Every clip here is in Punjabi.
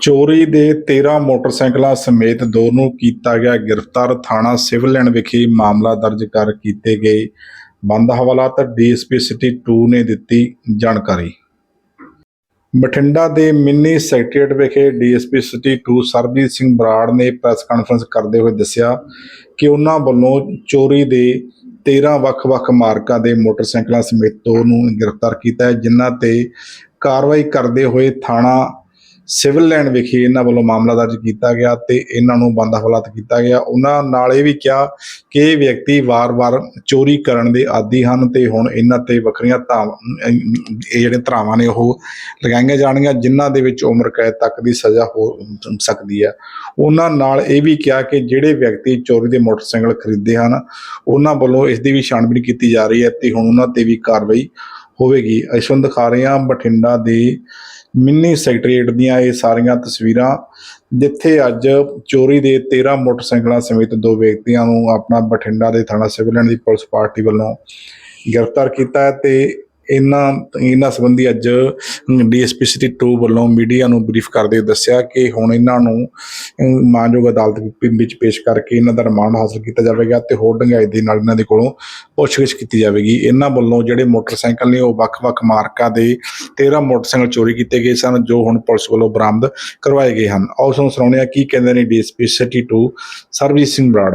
ਚੋਰੀ ਦੇ 13 ਮੋਟਰਸਾਈਕਲਾਂ ਸਮੇਤ ਦੋ ਨੂੰ ਕੀਤਾ ਗਿਆ ਗ੍ਰਿਫਤਾਰ। ਥਾਣਾ ਸਿਵਲ ਲਾਈਨ ਵਿਖੇ ਮਾਮਲਾ ਦਰਜ ਕਰ ਕੀਤੇ ਗਏ। ਬੰਦ ਹਵਾਲਾਤ ਡੀਐਸਪੀ ਸਿਟੀ 2 ਨੇ ਦਿੱਤੀ ਜਾਣਕਾਰੀ। ਬਠਿੰਡਾ ਦੇ ਮਿੰਨੀ ਸੈਕਟਰੀਏਟ ਵਿਖੇ ਡੀਐਸਪੀ ਸਿਟੀ 2 ਸਰਬਜੀਤ ਸਿੰਘ ਬਰਾੜ ਨੇ ਪ੍ਰੈਸ ਕਾਨਫਰੰਸ ਕਰਦੇ ਹੋਏ ਦੱਸਿਆ ਕਿ ਉਹਨਾਂ ਵੱਲੋਂ ਚੋਰੀ ਦੇ 13 ਵੱਖ-ਵੱਖ ਮਾਰਕਾਂ ਦੇ ਮੋਟਰਸਾਈਕਲਾਂ ਸਮੇਤ ਦੋ ਨੂੰ ਗ੍ਰਿਫਤਾਰ ਕੀਤਾ ਹੈ, ਜਿਨ੍ਹਾਂ ਤੇ ਕਾਰਵਾਈ ਕਰਦੇ ਹੋਏ ਥਾਣਾ ਸਿਵਲ ਲੈਣ ਵਿਖੇ ਇਹਨਾਂ ਵੱਲੋਂ ਮਾਮਲਾ ਦਰਜ ਕੀਤਾ ਗਿਆ ਤੇ ਇਹਨਾਂ ਨੂੰ ਬੰਦ ਹਵਾਲਾਤ ਕੀਤਾ ਗਿਆ। ਉਹਨਾਂ ਨਾਲ ਇਹ ਵੀ ਕਿਹਾ ਕਿ ਇਹ ਵਿਅਕਤੀ ਵਾਰ-ਵਾਰ ਚੋਰੀ ਕਰਨ ਦੇ ਆਦੀ ਹਨ ਤੇ ਹੁਣ ਇਹਨਾਂ ਤੇ ਵੱਖਰੀਆਂ ਇਹ ਜਿਹੜੇ ਧਾਰਾਵਾਂ ਨੇ ਉਹ ਲਗਾਈਆਂ ਜਾਣਗੀਆਂ, ਜਿਨ੍ਹਾਂ ਦੇ ਵਿੱਚ ਉਮਰ ਕੈਦ ਤੱਕ ਦੀ ਸਜ਼ਾ ਹੋ ਸਕਦੀ ਹੈ। ਉਹਨਾਂ ਨਾਲ ਇਹ ਵੀ ਕਿਹਾ ਕਿ ਜਿਹੜੇ ਵਿਅਕਤੀ ਚੋਰੀ ਦੇ ਮੋਟਰਸਾਈਕਲ ਖਰੀਦਦੇ ਹਨ, ਉਹਨਾਂ ਵੱਲੋਂ ਇਸ ਦੀ ਵੀ ਛਾਣਬੀਣ ਕੀਤੀ ਜਾ ਰਹੀ ਹੈ ਤੇ ਹੁਣ ਉਹਨਾਂ ਤੇ ਵੀ ਕਾਰਵਾਈ ਹੋਵੇਗੀ। ਅਸ਼ਵਨ ਦਿਖਾ ਰਹੇ ਹਾਂ ਬਠਿੰਡਾ ਦੇ ਮਿੰਨੀ ਸੈਕਟਰੀਏਟ ਦੀਆਂ ਇਹ ਸਾਰੀਆਂ ਤਸਵੀਰਾਂ, ਜਿੱਥੇ ਅੱਜ ਚੋਰੀ ਦੇ 13 ਮੋਟਰਸਾਈਕਲਾਂ ਸਮੇਤ ਦੋ ਵਿਅਕਤੀਆਂ ਨੂੰ ਆਪਣਾ ਬਠਿੰਡਾ ਦੇ ਥਾਣਾ ਸਿਵਲ ਲਾਈਨ ਦੀ ਪੁਲਿਸ ਪਾਰਟੀ ਵੱਲੋਂ ਗ੍ਰਿਫਤਾਰ ਕੀਤਾ ਹੈ ਤੇ ਇਹਨਾਂ ਇਹਨਾਂ ਸੰਬੰਧੀ ਅੱਜ ਡੀਐਸਪੀ ਸਿਟੀ 2 ਵੱਲੋਂ ਮੀਡੀਆ ਨੂੰ ਬਰੀਫ ਕਰਦੇ ਹੋਏ ਦੱਸਿਆ ਕਿ ਹੁਣ ਇਹਨਾਂ ਨੂੰ ਮਾਨਯੋਗ ਅਦਾਲਤ ਵਿ- ਵਿੱਚ ਪੇਸ਼ ਕਰਕੇ ਇਹਨਾਂ ਦਾ ਰਿਮਾਂਡ ਹਾਸਲ ਕੀਤਾ ਜਾਵੇਗਾ ਤੇ ਹੋਰ ਡੰਗਾਈ ਦੇ ਨਾਲ ਇਹਨਾਂ ਦੇ ਕੋਲੋਂ ਪੁੱਛਗਿੱਛ ਕੀਤੀ ਜਾਵੇਗੀ। ਇਹਨਾਂ ਵੱਲੋਂ ਜਿਹੜੇ ਮੋਟਰਸਾਈਕਲ ਨੇ ਉਹ ਵੱਖ-ਵੱਖ ਮਾਰਕਾਂ ਦੇ 13 ਮੋਟਰਸਾਈਕਲ ਚੋਰੀ ਕੀਤੇ ਗਏ ਸਨ, ਜੋ ਹੁਣ ਪੁਲਿਸ ਵੱਲੋਂ ਬਰਾਮਦ ਕਰਵਾਏ ਗਏ ਹਨ। ਆਓ ਤੁਹਾਨੂੰ ਸੁਣਾਉਂਦੇ ਹਾਂ ਕੀ ਕਹਿੰਦੇ ਨੇ ਡੀਐਸਪੀ ਸਿਟੀ 2 ਸਰਬਜੀਤ ਸਿੰਘ ਬਰਾੜ।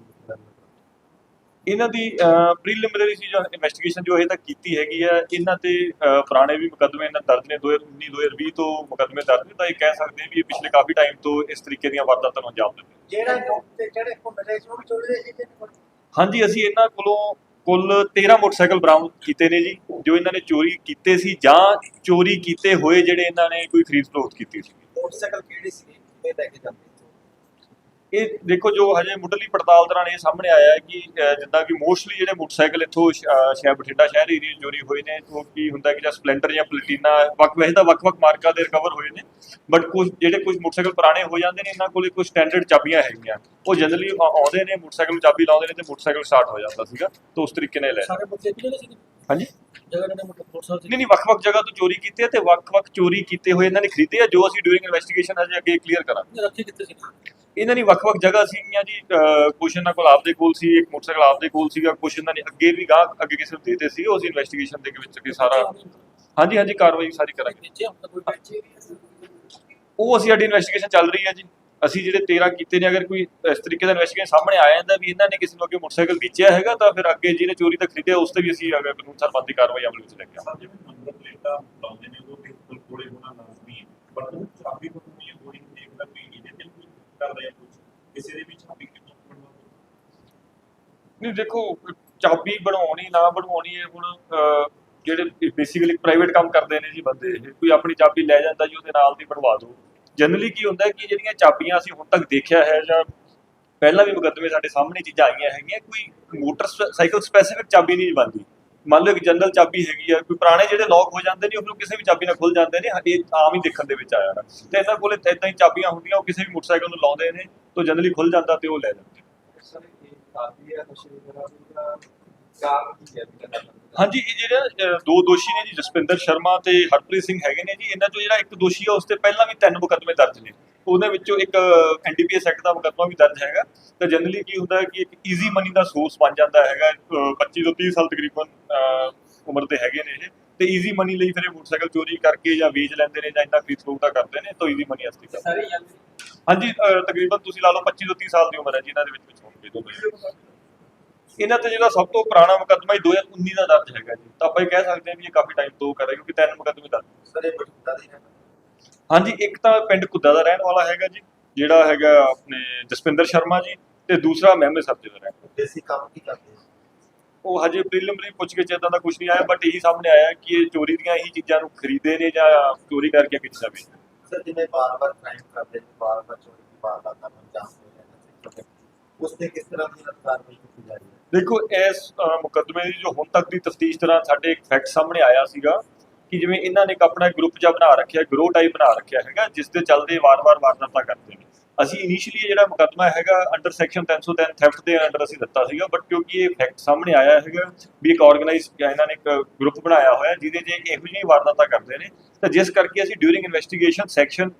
ਇਹਨਾਂ ਦੀ ਪ੍ਰੀਲਿਮਿਨਰੀ ਸੀ ਜੋ ਇਨਵੈਸਟੀਗੇਸ਼ਨ ਜੋ ਇਹ ਤੱਕ ਕੀਤੀ ਹੈਗੀ ਹੈ ਇਹਨਾਂ ਤੇ ਪੁਰਾਣੇ ਵੀ ਮੁਕੱਦਮੇ ਇਹਨਾਂ ਦਰਜ ਨੇ 2019 2020 ਤੋਂ ਮੁਕੱਦਮੇ ਦਰਜ ਨੇ ਤਾਂ ਇਹ ਕਹਿ ਸਕਦੇ ਵੀ ਇਹ ਪਿਛਲੇ ਕਾਫੀ ਟਾਈਮ ਤੋਂ ਇਸ ਤਰੀਕੇ ਦੀਆਂ ਵਾਰਦਾਤਾਂ ਨੂੰ ਅੰਜਾਮ ਦਿੰਦੇ। ਜਿਹੜਾ ਲੋਕ ਤੇ ਜਿਹੜੇ ਮਿਲੇ ਸੀ ਉਹ ਵੀ ਚੋਰੀ ਸੀ? ਹਾਂਜੀ ਅਸੀਂ ਇਹਨਾਂ ਕੋਲੋਂ ਕੁੱਲ 13 ਮੋਟਰਸਾਈਕਲ ਬਰਾਮਦ ਕੀਤੇ ਨੇ ਜੀ ਜੋ ਇਹਨਾਂ ਨੇ ਚੋਰੀ ਕੀਤੇ ਸੀ ਜਾਂ ਚੋਰੀ ਕੀਤੇ ਹੋਏ ਜਿਹੜੇ ਇਹਨਾਂ ਨੇ ਕੋਈ ਖਰੀਦ ਫਰੋਖਤ ਕੀਤੀ ਸੀ ਮੋਟਰਸਾਈਕਲ ਕਿਹੜੇ ਸੀ ਕਿਵੇਂ ਲੈ ਕੇ ਜਾਂਦੇ? ਇਹ ਦੇਖੋ ਜੋ ਹਜੇ ਮੁੱਢਲੀ ਪੜਤਾਲ ਦੌਰਾਨ ਇਹ ਸਾਹਮਣੇ ਆਇਆ ਹੈ ਕਿ ਜਿੱਦਾਂ ਕਿ ਮੋਸਟਲੀ ਜਿਹੜੇ ਮੋਟਰਸਾਈਕਲ ਇੱਥੋਂ ਸ਼ਹਿਰ ਬਠਿੰਡਾ ਸ਼ਹਿਰ ਏਰੀਆ ਚੋਰੀ ਹੋਏ ਨੇ ਉਹ ਕੀ ਹੁੰਦਾ ਕਿ ਜਾਂ ਸਪਲੈਂਡਰ ਜਾਂ ਪਲੈਟੀਨਾ ਵੱਖ ਵੈਸੇ ਤਾਂ ਵੱਖ-ਵੱਖ ਮਾਰਕਾ ਦੇ ਰਿਕਵਰ ਹੋਏ ਨੇ ਬਟ ਕੁਝ ਜਿਹੜੇ ਕੁਝ ਮੋਟਰਸਾਈਕਲ ਪੁਰਾਣੇ ਹੋ ਜਾਂਦੇ ਨੇ ਇਹਨਾਂ ਕੋਲੇ ਕੁਝ ਸਟੈਂਡਰਡ ਚਾਬੀਆਂ ਹੈਗੀਆਂ। ਉਹ ਜਨਰਲੀ ਆਉਂਦੇ ਨੇ ਮੋਟਰਸਾਈਕਲ ਨੂੰ ਚਾਬੀ ਲਾਉਂਦੇ ਨੇ ਤੇ ਮੋਟਰਸਾਈਕਲ ਸਟਾਰਟ ਹੋ ਜਾਂਦਾ ਸੀਗਾ ਤਾਂ ਉਸ ਤਰੀਕੇ ਨਾਲ ਲੈ ਸਾਰੇ ਬੱਚੇ ਕਿਹੜੇ ਸੀ ਹਾਂਜੀ? ਨਹੀਂ ਨਹੀਂ ਵੱਖ-ਵੱਖ ਜਗ੍ਹਾ ਤੋਂ ਚੋਰੀ ਕੀਤੀ ਤੇ ਵੱਖ-ਵੱਖ ਚੋਰੀ ਕੀਤੇ ਹੋਏ ਇਹਨਾਂ ਨੇ ਖਰੀਦੇ ਆ ਜੋ ਅਸੀਂ ਡਿਊਰਿੰਗ ਇਨਵੈਸਟੀਗੇਸ਼ਨ ਹਜੇ ਅੱਗੇ ਕਲੀਅਰ ਕਰਾਂਗੇ। ਰੱਖੇ ਕਿੱਥੇ ਸੀ ਇਹਨਾਂ ਦੀ ਵੱਖ-ਵੱਖ ਜਗ੍ਹਾ ਸੀਗੀਆਂ ਜੀ ਕੁਛ ਇਹਨਾਂ ਕੋਲ ਆਪਦੇ ਕੋਲ ਸੀ ਇੱਕ ਮੋਟਰਸਾਈਕਲ ਆਪਦੇ ਕੋਲ ਸੀਗਾ ਕੁਛ ਇਹਨਾਂ ਨੇ ਅੱਗੇ ਵੀ ਗਾਹ ਅੱਗੇ ਕਿਸੇ ਨੂੰ ਦੇਤੇ ਸੀ ਉਹ ਅਸੀਂ ਇਨਵੈਸਟੀਗੇਸ਼ਨ ਦੇ ਵਿੱਚ ਅੱਗੇ ਸਾਰਾ ਹਾਂਜੀ ਹਾਂਜੀ ਕਾਰਵਾਈ ਸਾਰੀ ਕਰਾਂਗੇ। ਨੀਚੇ ਹੁਣ ਤਾਂ ਕੋਈ ਬੱਚੇ ਵੀ ਉਹ ਅਸੀਂ ਸਾਡੀ ਇਨਵੈਸਟੀਗੇਸ਼ਨ ਚੱਲ ਰਹੀ ਹੈ ਜੀ। ਅਸੀਂ ਜਿਹੜੇ 13 ਕੀਤੇ ਨੇ ਅਗਰ ਕੋਈ ਇਸ ਤਰੀਕੇ ਦਾ ਇਨਵੈਸਟੀਗੇਸ਼ਨ ਸਾਹਮਣੇ ਆ ਜਾਂਦਾ ਵੀ ਇਹਨਾਂ ਨੇ ਕਿਸੇ ਨੂੰ ਅੱਗੇ ਮੋਟਰਸਾਈਕਲ ਵੇਚਿਆ ਹੈਗਾ ਤਾਂ ਫਿਰ ਅੱਗੇ ਜਿਹਨੇ ਚੋਰੀ ਦਾ ਖਰੀਦਿਆ ਉਸ ਤੇ ਵੀ ਅਸੀਂ ਅਗਰ ਕਾਨੂੰਨ ਸਰ ਬੰਦੀ ਕਾਰਵਾਈ ਅਮਲ ਵਿੱਚ ਲੈ ਕੇ ਆਵਾਂਗੇ। ਜਿਵੇਂ ਨੰਬਰ ਪਲੇਟਾਂ ਲਾਉਂਦੇ ਨੇ ਉਹ ਕੋਲੇ ਹੋਣਾ ਲਾਜ਼ਮੀ ਹੈ ਪਰ ਉਹ ਚਾਬੀ ਕੋਈ ਨਹੀਂ ਦੇਖਦਾ ਵੀ ਇਹਦੇ ਤੇ ਕਿਸੇ ਦੇ ਵੀ ਚਾਬੀ ਕਿਉਂ ਬਣਵਾਉਂਦੇ ਨਹੀਂ, ਦੇਖੋ, ਚਾਬੀ ਬਣਾਉਣੀ, ਨਾ ਬਣਵਾਉਣੀ ਹੈ ਹੁਣ ਜਿਹੜੇ ਬੇਸਿਕਲੀ ਪ੍ਰਾਈਵੇਟ ਕੰਮ ਕਰਦੇ ਨੇ ਜੀ ਬੰਦੇ ਕੋਈ ਆਪਣੀ ਚਾਬੀ ਲੈ ਜਾਂਦਾ ਜੀ, ਉਹਦੇ ਨਾਲ ਦੀ ਬਣਵਾ ਦਿਓ। ਜਨਰਲੀ ਕੀ ਹੁੰਦਾ ਹੈ ਕਿ ਜਿਹੜੀਆਂ ਚਾਬੀਆਂ ਅਸੀਂ ਹੁਣ ਤੱਕ ਦੇਖਿਆ ਹੈ ਜਾਂ ਪਹਿਲਾਂ ਵੀ ਮੁਕੱਦਮੇ ਸਾਡੇ ਸਾਹਮਣੇ ਚੀਜ਼ਾਂ ਆਈਆਂ ਹੈਗੀਆਂ, ਕੋਈ ਮੋਟਰਸਾਈਕਲ ਸਪੈਸੀਫਿਕ ਚਾਬੀ ਨਹੀਂ ਬਣਦੀ। ਮੰਨ ਲਓ ਇੱਕ ਜਨਰਲ ਚਾਬੀ ਹੈਗੀ ਆ, ਕੋਈ ਪੁਰਾਣੇ ਜਿਹੜੇ ਲੌਕ ਹੋ ਜਾਂਦੇ ਨੇ ਉਹ ਫਿਰ ਕਿਸੇ ਵੀ ਚਾਬੀ ਨਾਲ ਖੁੱਲ ਜਾਂਦੇ ਨੇ, ਇਹ ਆਮ ਹੀ ਦੇਖਣ ਦੇ ਵਿੱਚ ਆਇਆ ਤੇ ਇਹਨਾਂ ਕੋਲੇ ਇਦਾਂ ਹੀ ਚਾਬੀਆਂ ਹੁੰਦੀਆਂ, ਉਹ ਕਿਸੇ ਵੀ ਮੋਟਰਸਾਈਕਲ ਨੂੰ ਲਾਉਂਦੇ ਨੇ, ਤਾਂ ਜਨਰਲੀ ਖੁੱਲ ਜਾਂਦਾ ਤੇ ਉਹ ਲੈ ਜਾਂਦੇ ਹਾਂਜੀ, ਇਹ ਜਿਹੜੇ ਦੋ ਦੋਸ਼ੀ ਨੇ ਜੀ, ਜਸਪਿੰਦਰ ਸ਼ਰਮਾ ਤੇ ਹਰਪ੍ਰੀਤ ਸਿੰਘ ਹੈਗੇ ਨੇ ਜੀ, ਇਹਨਾਂ ਚੋਂ ਜਿਹੜਾ ਇੱਕ ਦੋਸ਼ੀ ਆ, ਉਸ ਤੇ ਪਹਿਲਾਂ ਵੀ ਤਿੰਨ ਮੁਕੱਦਮੇ ਦਰਜ ਨੇ। ਉਹਦੇ ਵਿੱਚੋਂ ਇੱਕ ਐਨਡੀਪੀਐਸ ਐਕਟ ਦਾ ਮੁਕੱਦਮਾ ਵੀ ਦਰਜ ਹੈਗਾ। ਤਾਂ ਜਨਰਲੀ ਕੀ ਹੁੰਦਾ ਕਿ ਇੱਕ ਈਜ਼ੀ ਮਨੀ ਦਾ ਸੋਰਸ ਬਣ ਜਾਂਦਾ ਹੈਗਾ 25 ਤੋਂ 30 ਸਾਲ ਤਕਰੀਬਨ ਉਮਰ ਦੇ ਹੈਗੇ ਨੇ ਇਹ। ਤੇ ਈਜ਼ੀ ਮਨੀ ਲਈ ਫਿਰ ਇਹ ਮੋਟਰਸਾਈਕਲ ਚੋਰੀ ਕਰਕੇ ਜਾਂ ਵੇਚ ਲੈਂਦੇ ਨੇ ਜਾਂ ਇੰਨਾ ਖਰੀਦ ਫਰੋਖਤ ਕਰਦੇ ਨੇ, ਤਾਂ ਈਜ਼ੀ ਮਨੀ ਅਸਲੀ ਕਰਦੇ ਸਾਰੇ ਹਾਂਜੀ ਤਕਰੀਬਨ ਤੁਸੀਂ ਲਾ ਲਓ 25 ਤੋਂ 30 ਸਾਲ ਦੀ ਉਮਰ ਹੈ ਜੀ ਇਹਨਾਂ ਦੇ ਵਿੱਚ ਵਿੱਚ ਹੋਣਗੇ ਦੋਨੋਂ ਇਹਨਾਂ ਤੇ ਜਿਹੜਾ ਸਭ ਤੋਂ ਪੁਰਾਣਾ ਮੁਕੱਦਮਾ ਹੀ 2019 ਦਾ ਦਰਜ ਹੈਗਾ ਜੀ। ਤਾਂ ਆਪਾਂ ਇਹ ਕਹਿ ਸਕਦੇ ਹਾਂ ਵੀ ਇਹ ਕਾਫੀ ਟਾਈਮ ਤੋਂ ਕਰ ਰਹੇ, ਕਿਉਂਕਿ ਤਿੰਨ ਮੁਕੱਦਮੇ ਦਰਜ। ਸਰ, ਇਹ ਬਠਿੰਡਾ ਦੇ ਹਾਂਜੀ ਇੱਕ ਤਾਂ ਪਿੰਡ ਕੁੱਦਾ ਦਾ ਰਹਿਣ ਵਾਲਾ ਹੈਗਾ ਜੀ ਜਿਹੜਾ ਹੈਗਾ ਆਪਣੇ ਜਸਪਿੰਦਰ ਸ਼ਰਮਾ ਜੀ ਤੇ ਦੂਸਰਾ ਮਹਿਮਦ ਸਰਜੇ ਦਾ ਰਹਿਣ ਵਾਲਾ। ਦੇਸੀ ਕੰਮ ਕੀ ਕਰਦੇ? ਉਹ ਹਜੇ ਪ੍ਰੀਲਿਮਿਨਰੀ ਪੁੱਛ ਕੇ ਇਦਾਂ ਦਾ ਕੁਝ ਨਹੀਂ ਆਇਆ ਬਟ ਇਹੀ ਸਾਹਮਣੇ ਆਇਆ ਕਿ ਇਹ ਚੋਰੀ ਦੀਆਂ ਹੀ ਚੀਜ਼ਾਂ ਨੂੰ ਖਰੀਦੇ ਨੇ ਜਾਂ ਚੋਰੀ ਕਰਕੇ ਕਿੱਥੇ ਜਾਵੇ ਸਰ ਜਿਵੇਂ ਬਾਰ-ਬਾਰ ਕ੍ਰਾਈਮ ਕਰਦੇ ਨੇ ਬਾਰ-ਬਾਰ ਚੋਰੀ ਦੀ ਵਾਰਦਾਤਾਂ ਨੂੰ ਅੰਜਾਮ ਦੇ ਰਹੇ ਨੇ ਉਸ ਤੇ ਕਿਸ ਤਰ੍ਹਾਂ ਦੀ ਕਾਰਵਾਈ ਕੀਤੀ ਜਾ ਰਹੀ ਹੈ ਦੇਖੋ ਇਸ ਮੁਕੱਦਮੇ ਦੀ ਜੋ ਹੁਣ ਤੱਕ ਦੀ ਤਫਤੀਸ਼ ਦੌਰਾਨ ਸਾਡੇ ਇੱਕ ਫੈਕਟ ਸਾਹਮਣੇ ਆਇਆ ਸੀਗਾ ਕਿ ਜਿਵੇਂ ਇਹਨਾਂ ਨੇ ਇੱਕ ਆਪਣਾ ਗਰੁੱਪ ਜਿਹਾ ਬਣਾ ਰੱਖਿਆ ਗਰੋ ਟਾਈਪ ਬਣਾ ਰੱਖਿਆ ਹੈਗਾ, ਜਿਸ ਦੇ ਚੱਲਦੇ ਵਾਰ-ਵਾਰ ਵਾਰਦਾਤਾਂ ਕਰਦੇ ਨੇ। ਅਸੀਂ ਇਨੀਸ਼ੀਅਲੀ ਜਿਹੜਾ ਮੁਕੱਦਮਾ ਹੈਗਾ ਅੰਡਰ ਸੈਕਸ਼ਨ 303 ਥੈਫਟ ਦੇ ਅੰਡਰ ਅਸੀਂ ਦਿੱਤਾ ਸੀਗਾ ਬਟ ਕਿਉਂਕਿ ਇਹ ਫੈਕਟ ਸਾਹਮਣੇ ਆਇਆ ਹੈਗਾ ਵੀ ਇੱਕ ਆਰਗੇਨਾਈਜ਼ ਇਹਨਾਂ ਨੇ ਇੱਕ ਗਰੁੱਪ ਬਣਾਇਆ ਹੋਇਆ, ਜਿਹਦੇ 'ਚ ਇਹੋ ਜਿਹੀਆਂ ਵਾਰਦਾਤਾਂ ਕਰਦੇ ਨੇ। ਤਾਂ ਜਿਸ ਕਰਕੇ ਅਸੀਂ ਡਿਊਰਿੰਗ ਇਨਵੈਸਟੀਗੇਸ਼ਨ ਸੈਕਸ਼ਨ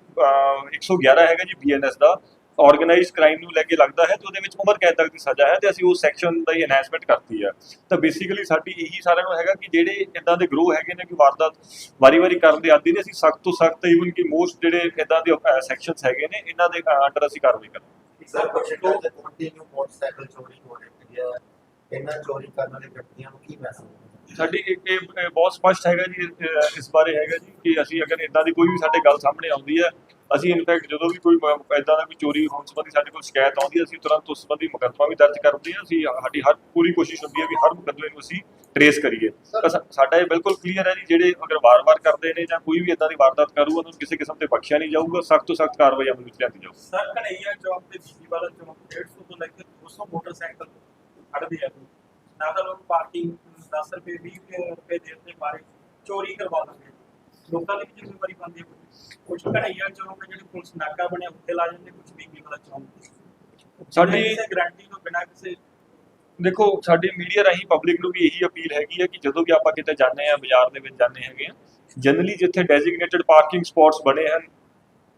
111 ਹੈਗਾ ਜੀ ਬੀਐਨਐਸ ਦਾ ਆਰਗੇਨਾਈਜ਼ ਕ੍ਰਾਈਮ ਨੂੰ ਲੈ ਕੇ ਲੱਗਦਾ ਹੈ ਤੇ ਉਹਦੇ ਵਿੱਚ ਉਮਰ ਕੈਦ ਤੱਕ ਦੀ ਸਜ਼ਾ ਹੈ ਤੇ ਅਸੀਂ ਉਸ ਸੈਕਸ਼ਨ ਦਾ ਹੀ ਐਨਹਾਂਸਮੈਂਟ ਕਰਤੀ ਹੈ। ਤਾਂ ਬੇਸਿਕਲੀ ਸਾਡੀ ਇਹੀ ਸਾਰਿਆਂ ਨੂੰ ਹੈਗਾ ਕਿ ਜਿਹੜੇ ਇਦਾਂ ਦੇ ਗਰੋਹ ਹੈਗੇ ਨੇ ਕਿ ਵਾਰਦਾਤ ਵਾਰੀ-ਵਾਰੀ ਕਰਨ ਦੇ ਆਦੀ ਨੇ, ਅਸੀਂ ਸਖਤ ਤੋਂ ਸਖਤ ਈਵਨ ਕਿ ਮੋਸਟ ਜਿਹੜੇ ਇਦਾਂ ਦੇ ਸੈਕਸ਼ਨਸ ਹੈਗੇ ਨੇ, ਇਹਨਾਂ ਦੇ ਅੰਡਰ ਅਸੀਂ ਕਾਰਵਾਈ ਕਰਾਂਗੇ। ਸਰ ਬਠਿੰਡਾ ਦੇ ਕੰਟੀਨਿਊ ਮੋਟਰਸਾਈਕਲ ਚੋਰੀ ਹੋ ਰਹੀ ਹੈ, ਇਹਨਾਂ ਚੋਰੀ ਕਰਨ ਵਾਲੇ ਵਿਅਕਤੀਆਂ ਨੂੰ ਕੀ ਮੈਸੇਜ ਸਾਡੀ ਇੱਕ ਇਹ ਬਹੁਤ ਸਪਸ਼ਟ ਹੈਗਾ ਜੀ ਇਸ ਬਾਰੇ ਹੈਗਾ ਜੀ, ਕਿ ਅਸੀਂ ਅਗਰ ਇਦਾਂ ਦੀ ਕੋਈ ਵੀ ਸਾਡੇ ਗੱਲ ਸਾਹਮਣੇ ਆਉਂਦੀ ਹੈ, ਅਸੀਂ ਇਨਫੈਕਟ ਜਦੋਂ ਵੀ ਕੋਈ ਇਦਾਂ ਦਾ ਕੋਈ ਚੋਰੀ ਹੋਣ ਸੰਬੰਧੀ ਸਾਡੇ ਕੋਲ ਸ਼ਿਕਾਇਤ ਆਉਂਦੀ ਹੈ, ਅਸੀਂ ਤੁਰੰਤ ਉਸ ਸੰਬੰਧੀ ਮੁਕੱਦਮਾ ਵੀ ਦਰਜ ਕਰਦੇ ਹਾਂ, ਅਸੀਂ ਸਾਡੀ ਹਰ ਪੂਰੀ ਕੋਸ਼ਿਸ਼ ਹੁੰਦੀ ਹੈ ਵੀ ਹਰ ਮੁਕੱਦਮੇ ਨੂੰ ਅਸੀਂ ਟਰੇਸ ਕਰੀਏ। ਸਾਡਾ ਇਹ ਬਿਲਕੁਲ ਕਲੀਅਰ ਹੈ ਜੀ, ਜਿਹੜੇ ਅਗਰ ਵਾਰ-ਵਾਰ ਕਰਦੇ ਨੇ ਜਾਂ ਕੋਈ ਵੀ ਇਦਾਂ ਦੀ ਵਾਰਦਾਤ ਕਰੂਗਾ ਉਹਨਾਂ ਨੂੰ ਕਿਸੇ ਕਿਸਮ ਤੇ ਬਖਸ਼ਿਆ ਨਹੀਂ ਜਾਊਗਾ, ਸਖਤ ਤੋਂ ਸਖਤ ਕਾਰਵਾਈ ਅਮਲ ਵਿੱਚ ਲਿਆਂਦੀ ਜਾਊਗੀ। ਸਰ ਕਨਈਆ ਚੌਕ ਤੇ ਬੀਬੀ ਵਾਲਾ ਚੌਕ 150 ਤੋਂ ਲੈ ਕੇ 200 ਮੋਟਰਸਾਈਕਲ ਖੜਦੇ ਆ। ਨਾ ਤਾਂ ਲੋਕ ਪਾਰਕਿੰਗ 10 ਰੁਪਏ 20 ਰੁਪਏ ਦੇਣ ਦੇ ਮਾਰੇ ਚੋਰੀ ਕਰਵਾ ਦਿੰਦੇ। ਲੋਕਾਂ ਦੀ ਵੀ ਜ਼ਿੰਮੇਵਾਰੀ ਬਣਦੀ ਹੈ ਕੁਝ ਕਨਈਆ ਚੌਕ ਜਿਹੜੇ ਪੁਲਿਸ ਨਾਕਾ ਬਣਿਆ ਉੱਥੇ ਲਾ ਜਾਂਦੇ ਕੁਝ ਬੀਬੀ ਵਾਲਾ ਚੌਕ ਸਾਡੀ ਗਾਰੰਟੀ ਤੋਂ ਬਿਨਾਂ ਕਿਸੇ ਦੇਖੋ ਸਾਡੀ ਮੀਡੀਆ ਰਾਹੀਂ ਪਬਲਿਕ ਨੂੰ ਵੀ ਇਹੀ ਅਪੀਲ ਹੈਗੀ ਹੈ ਕਿ ਜਦੋਂ ਵੀ ਆਪਾਂ ਕਿਤੇ ਜਾਂਦੇ ਆ ਬਾਜ਼ਾਰ ਦੇ ਵਿੱਚ ਜਾਂਦੇ ਹੈਗੇ ਆ ਜਨਰਲੀ ਜਿੱਥੇ ਡੈਜ਼ਿਗਨੇਟਡ ਪਾਰਕਿੰਗ ਸਪੌਟਸ ਬਣੇ ਹਨ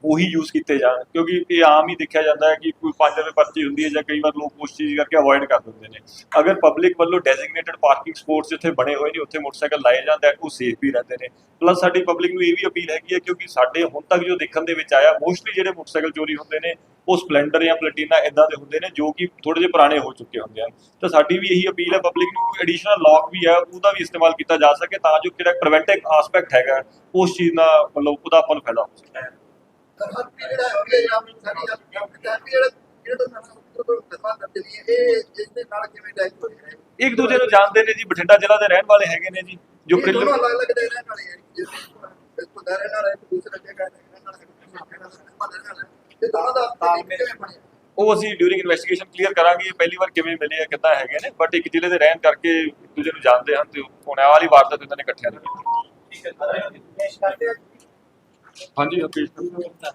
ਉਹੀ ਯੂਜ਼ ਕੀਤੇ ਜਾਣ, ਕਿਉਂਕਿ ਇਹ ਆਮ ਹੀ ਦੇਖਿਆ ਜਾਂਦਾ ਹੈ ਕਿ ਕੋਈ 5 ਰੁਪਏ ਪਰਚੀ ਹੁੰਦੀ ਹੈ ਜਾਂ ਕਈ ਵਾਰ ਲੋਕ ਉਸ ਚੀਜ਼ ਕਰਕੇ ਅਵੋਇਡ ਕਰ ਦਿੰਦੇ ਨੇ। ਅਗਰ ਪਬਲਿਕ ਵੱਲੋਂ ਡੈਜ਼ਿਗਨੇਟਡ ਪਾਰਕਿੰਗ ਸਪੋਟਸ ਜਿੱਥੇ ਬਣੇ ਹੋਏ ਨੇ, ਉੱਥੇ ਮੋਟਰਸਾਈਕਲ ਲਾਏ ਜਾਂਦੇ ਆ ਉਹ ਸੇਫ ਵੀ ਰਹਿੰਦੇ ਨੇ। ਪਲੱਸ ਸਾਡੀ ਪਬਲਿਕ ਨੂੰ ਇਹ ਵੀ ਅਪੀਲ ਹੈਗੀ ਹੈ, ਕਿਉਂਕਿ ਸਾਡੇ ਹੁਣ ਤੱਕ ਜੋ ਦੇਖਣ ਦੇ ਵਿੱਚ ਆਇਆ ਮੋਸਟਲੀ ਜਿਹੜੇ ਮੋਟਰਸਾਈਕਲ ਚੋਰੀ ਹੁੰਦੇ ਨੇ, ਉਹ ਸਪਲੈਂਡਰ ਜਾਂ ਪਲੈਟੀਨਾ ਇਦਾਂ ਦੇ ਹੁੰਦੇ ਨੇ, ਜੋ ਕਿ ਥੋੜੇ ਜਿਹੇ ਪੁਰਾਣੇ ਹੋ ਚੁੱਕੇ ਹੁੰਦੇ ਆ ਤਾਂ ਸਾਡੀ ਵੀ ਇਹੀ ਅਪੀਲ ਹੈ ਪਬਲਿਕ ਨੂੰ ਕੋਈ ਐਡੀਸ਼ਨਲ ਲੌਕ ਵੀ ਹੈ, ਉਹਦਾ ਵੀ ਇਸਤੇਮਾਲ ਕੀਤਾ ਜਾ ਸਕੇ ਤਾਂ ਜੋ ਜਿਹੜਾ ਪ੍ਰੀਵੈਂਟਿਵ ਆਸਪੈਕਟ ਹੈਗਾ, ਉਸ ਚੀਜ਼ ਦਾ ਮਤਲਬ ਉਹਦਾ ਆਪਾਂ ਨੂੰ ਫਾਇਦਾ ਹੋ ਸਕੇ। ਸਰਹੱਦ ਵੀ ਜਿਹੜਾ ਹੈ ਇਹ ਆਮ ਸਾਡੀ ਪੰਜਾਬ ਵੀ ਜਿਹੜਾ ਜਿਹੜਾ ਸਾਡਾ ਉੱਤਰ ਦਰਬਾਰ ਕਰਦੇ ਨੇ ਇਹ ਇਸ ਦੇ ਨਾਲ ਕਿਵੇਂ ਡੈਕ ਹੋਈ ਹੈ ਇੱਕ ਦੂਜੇ ਨੂੰ ਜਾਣਦੇ ਨੇ ਜੀ ਬਠਿੰਡਾ ਜ਼ਿਲ੍ਹਾ ਦੇ ਰਹਿਣ ਵਾਲੇ ਹੈਗੇ ਨੇ ਜੀ ਜੋ ਪ੍ਰਿਲ ਦੋਨੋਂ ਅਲੱਗ ਅਲੱਗ ਦੇ ਰਹਿਣ ਵਾਲੇ ਹੈ ਜਿਸ ਤੇ ਦੂਸਰੇ ਦਾ ਉਹ ਅਸੀਂ ਡਿਊਰਿੰਗ ਇਨਵੈਸਟੀਗੇਸ਼ਨ ਕਲੀਅਰ ਕਰਾਂਗੇ ਪਹਿਲੀ ਵਾਰ ਕਿਵੇਂ ਮਿਲੇ ਆ ਕਿੱਦਾਂ ਹੈਗੇ ਨੇ ਬਟ ਇੱਕ ਜ਼ਿਲ੍ਹੇ ਦੇ ਰਹਿਣ ਕਰਕੇ ਦੂਜੇ ਨੂੰ ਜਾਣਦੇ ਹਨ ਤੇ ਹੁਣ ਵਾਲੀ ਵਾਰਦਾਤ ਇਹਨਾਂ ਨੇ ਇਕੱਠਿਆਂ ਨੇ ਕੀਤੀ। ਠੀਕ ਹੈ ਹਾਂਜੀ ਪੇਸ਼ ਕਰਦੇ ਹਾਂਜੀ।